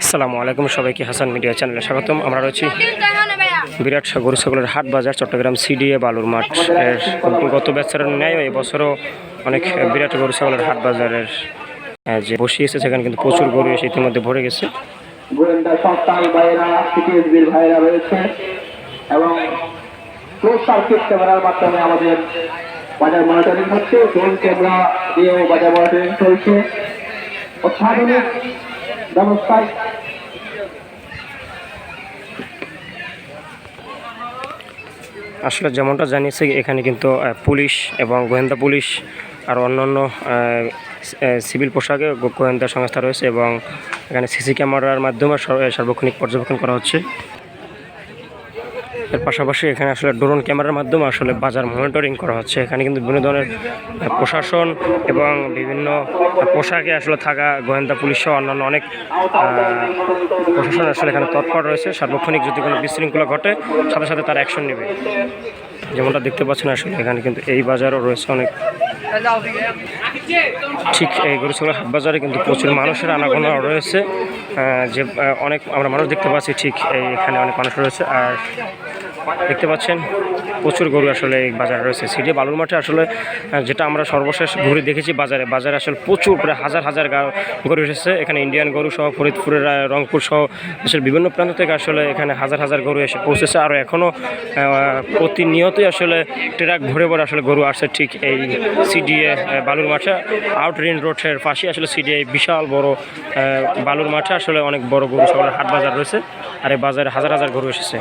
আসসালামু আলাইকুম সবাইকে, হাসান মিডিয়া চ্যানেলে স্বাগতম। আমরা রয়েছি বিরাট গরু ছাগলের হাট বাজার, চট্টগ্রাম সিডিএ, বালুর মাঠ, এর গত বছরের ন্যায় এবছরও অনেক বিরাট গরু ছাগলের হাট বাজারের যে বসিয়েছে সেখানে কিন্তু প্রচুর গরু এসে ইতিমধ্যে ভরে গেছে। আমাদের বাজার মনিটরিং হচ্ছে। চলছে। ব্যবস্থায় আসলে যেমনটা জানিয়েছে, এখানে কিন্তু পুলিশ এবং গোয়েন্দা পুলিশ আর অন্যান্য সিভিল পোশাকে গোয়েন্দা সংস্থা রয়েছে এবং এখানে সিসি ক্যামেরার মাধ্যমে সর- সার্বক্ষণিক পর্যবেক্ষণ করা হচ্ছে। এর পাশাপাশি এখানে আসলে ড্রোন ক্যামেরার মাধ্যমে আসলে বাজার মনিটরিং করা হচ্ছে। এখানে কিন্তু বিভিন্ন ধরনের প্রশাসন এবং বিভিন্ন পোশাকে আসলে থাকা গোয়েন্দা পুলিশ সহ অন্যান্য অনেক প্রশাসন আসলে এখানে তৎপর রয়েছে। সার্বক্ষণিক যদি কোনো বিশৃঙ্খলা ঘটে, সাথে সাথে তার অ্যাকশন নেবে। যেমনটা দেখতে পাচ্ছেন, আসলে এখানে কিন্তু এই বাজারও রয়েছে অনেক। ঠিক এই গরু ছাগলের হাট বাজারে কিন্তু প্রচুর মানুষের আনাগোনা রয়েছে। যে অনেক আমরা মানুষ দেখতে পাচ্ছি, ঠিক এই এখানে অনেক মানুষ রয়েছে। আর দেখতে পাচ্ছেন, প্রচুর গরু আসলে এই বাজারে রয়েছে। সিডি বালুর মাঠে আসলে যেটা আমরা সর্বশেষ ঘুরে দেখেছি বাজারে। বাজারে আসলে প্রচুর, প্রায় হাজার হাজার গরু এসেছে। এখানে ইন্ডিয়ান গরু সহ, ফরিদপুরের রংপুর সহ, দেশের বিভিন্ন প্রান্ত থেকে আসলে এখানে হাজার হাজার গরু এসে পৌঁছেছে। আর এখনও প্রতিনিয়তই আসলে ট্রাক ভরে ভরে আসলে গরু আসছে ঠিক এই সিডিএ বালুর মাঠে। আউট রিন রোডের পাশে আসলে সিডিএ বিশাল বড় বালুর মাঠে আসলে অনেক বড় গরু সবার হাট বাজার রয়েছে। আর এই বাজারে হাজার হাজার গরু এসেছে।